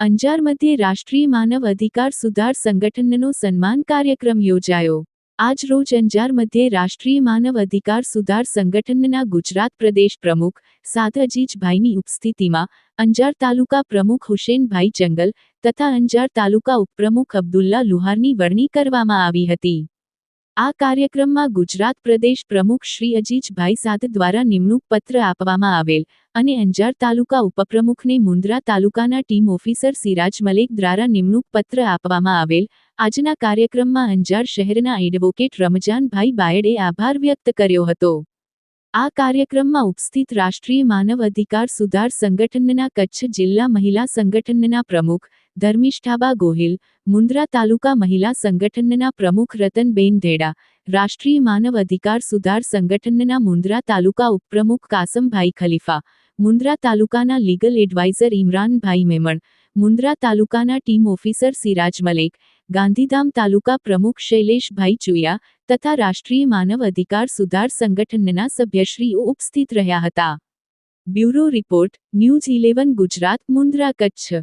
અંજાર મધ્યે રાષ્ટ્રીય માનવ અધિકાર સુધાર સંગઠનનો સન્માન કાર્યક્રમ યોજાયો. આજ રોજ અંજાર મધ્યે રાષ્ટ્રીય માનવ અધિકાર સુધાર સંગઠનના ગુજરાત પ્રદેશ પ્રમુખ સાદ અજીજભાઈની ઉપસ્થિતિમાં અંજાર તાલુકા પ્રમુખ હુસેનભાઈ જંગલ તથા અંજાર તાલુકા ઉપપ્રમુખ અબ્દુલ્લા લુહારની વરણી કરવામાં આવી હતી. આ કાર્યક્રમમાં ગુજરાત પ્રદેશ પ્રમુખ શ્રી અજીજભાઈ સાદ દ્વારા નિમણૂક પત્ર આપવામાં આવેલ અને અંજાર તાલુકા ઉપપ્રમુખને મુન્દ્રા તાલુકાના ટીમ ઓફિસર સિરાજ મલેક દ્વારા નિમણૂક પત્ર આપવામાં આવેલ. આજના કાર્યક્રમમાં અંજાર શહેરના એડવોકેટ રમજાનભાઈ બાયડે આભાર વ્યક્ત કર્યો હતો. આ કાર્યક્રમમાં ઉપસ્થિત રાષ્ટ્રીય માનવ અધિકાર સુધાર સંગઠનના કચ્છ જિલ્લા મહિલા સંગઠનના પ્રમુખ ધર્મિષ્ઠાબા ગોહિલ મુન્દ્રા તાલુકા મહિલા સંગઠનના પ્રમુખ રતનબેન ધેડા, રાષ્ટ્રીય માનવ અધિકાર સુધાર સંગઠનના મુન્દ્રા તાલુકા ઉપપ્રમુખ કાસમભાઈ ખલીફા મુન્દ્રા તાલુકાના લીગલ એડવાઇઝર ઇમરાનભાઈ મેમણ મુન્દ્રા તાલુકાના ટીમ ઓફિસર સિરાજ મલેક, ગાંધીધામ તાલુકા પ્રમુખ શૈલેષભાઈ ચુયા તથા રાષ્ટ્રીય માનવ અધિકાર સુધાર સંગઠનના સભ્યશ્રીઓ ઉપસ્થિત રહ્યા હતા. Bureau report, news eleven Gujarat Mundra Kutch.